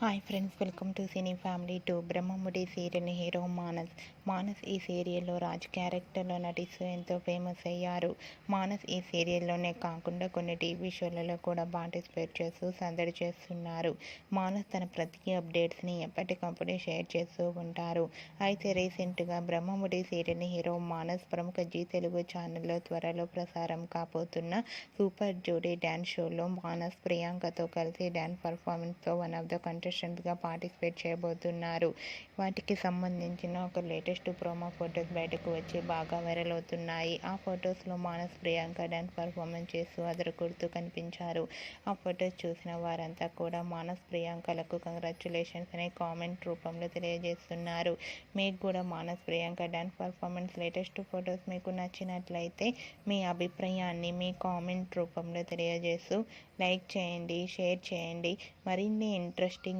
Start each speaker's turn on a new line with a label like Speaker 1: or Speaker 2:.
Speaker 1: Hi friends welcome to cine family two Brahmamudi serial hero Manas Manas ఈ సీరియల్లో రాజ్ క్యారెక్టర్లో నటిస్తూ ఎంతో ఫేమస్ అయ్యారు. మానస్ ఈ సీరియల్లోనే కాకుండా కొన్ని టీవీ షోలలో కూడా పార్టిసిపేట్ చేస్తూ సందడి చేస్తున్నారు. మానస్ తన ప్రతి అప్డేట్స్ని ఎప్పటికప్పుడు షేర్ చేస్తూ ఉంటారు. అయితే రీసెంట్గా బ్రహ్మముడి సీరియల్ హీరో మానస్ ప్రముఖ జీ తెలుగు ఛానల్లో త్వరలో ప్రసారం కాబోతున్న సూపర్ జోడీ డ్యాన్స్ షోలో మానస్ ప్రియాంకతో కలిసి డ్యాన్స్ పర్ఫార్మెన్స్తో వన్ ఆఫ్ ద కంటెస్టెంట్స్గా పార్టిసిపేట్ చేయబోతున్నారు. వాటికి సంబంధించిన ఒక లేటెస్ట్ ప్రోమో ఫొటోస్ బయటకు వచ్చి బాగా వైరల్ అవుతున్నాయి. ఆ ఫొటోస్లో మానస్ ప్రియాంక డ్యాన్స్ పర్ఫార్మెన్స్ చేస్తూ అదరకొడుతూ కనిపించారు. ఆ ఫొటోస్ చూసిన వారంతా కూడా మానస్ ప్రియాంకలకు కంగ్రాచులేషన్స్ అనే కామెంట్ రూపంలో తెలియజేస్తున్నారు. మీకు కూడా Manas Priyanka dance performance latest photos మీకు నచ్చినట్లయితే మీ అభిప్రాయాన్ని మీ కామెంట్ రూపంలో తెలియజేస్తూ లైక్ చేయండి షేర్ చేయండి. మరిన్ని interesting